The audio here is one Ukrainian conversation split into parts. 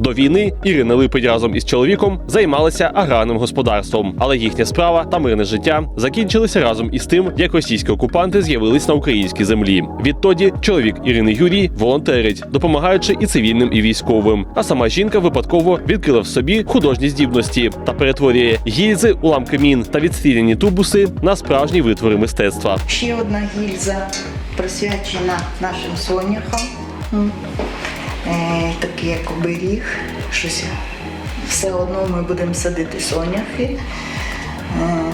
До війни Ірина Липень разом із чоловіком займалися аграрним господарством, але їхня справа та мирне життя закінчилися разом із тим, як російські окупанти з'явились на українській землі. Відтоді чоловік Ірини Юрій волонтерить, допомагаючи і цивільним, і військовим. А сама жінка випадково відкрила в собі художні здібності та перетворює гільзи, уламки мін та відстріляні тубуси на справжні витвори мистецтва. Ще одна гільза присвячена нашим соняхам. Е, такий як оберіг. Щось все одно ми будемо садити соняхи. Е,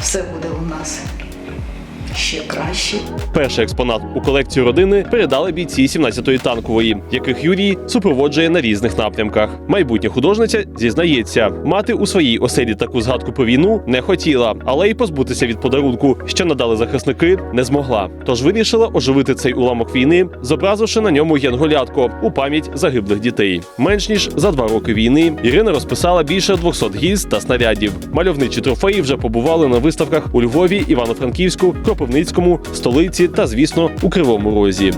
все буде у нас ще краще. Перший експонат у колекцію родини передали бійці 17-ї танкової, яких Юрій супроводжує на різних напрямках. Майбутня художниця зізнається, мати у своїй оселі таку згадку про війну не хотіла, але й позбутися від подарунку, що надали захисники, не змогла. Тож вирішила оживити цей уламок війни, зобразивши на ньому янголятко у пам'ять загиблих дітей. Менш ніж за два роки війни Ірина розписала більше 200 гільз та снарядів. Мальовничі трофеї вже побували на виставках у Львові, Івано-Франківську, Кропивницькому, столиці та, звісно, у Кривому Розі.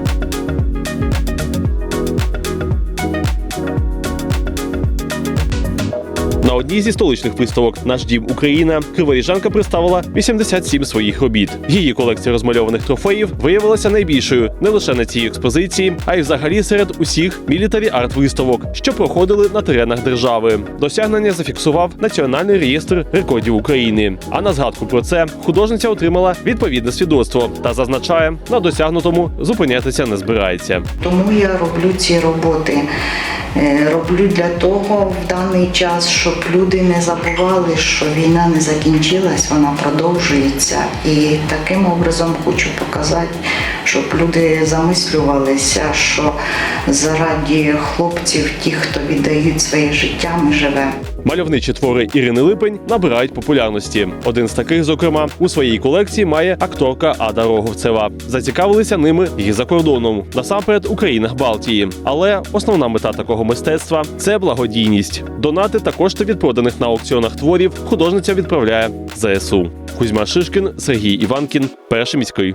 На одній зі столичних виставок Наш дім Україна криворіжанка представила 87 своїх робіт. Її колекція розмальованих трофеїв виявилася найбільшою не лише на цій експозиції, а й взагалі серед усіх мілітарі арт виставок, що проходили на теренах держави. Досягнення зафіксував Національний реєстр рекордів України. А на згадку про це художниця отримала відповідне свідоцтво та зазначає, на досягнутому зупинятися не збирається. Тому я роблю ці роботи. Е, Роблю для того в даний час, щоб люди не забували, що війна не закінчилась, вона продовжується. І таким образом хочу показати, щоб люди замислювалися, що заради хлопців, тих, хто віддають своє життя, ми живемо. Мальовничі твори Ірини Липень набирають популярності. Один з таких, зокрема, у своїй колекції має акторка Ада Роговцева. Зацікавилися ними і за кордоном, насамперед у країнах Балтії. Але основна мета такого мистецтва це благодійність. Донати та кошти від проданих на аукціонах творів художниця відправляє ЗСУ. Кузьма Шишкін, Сергій Іванкін, перший міський.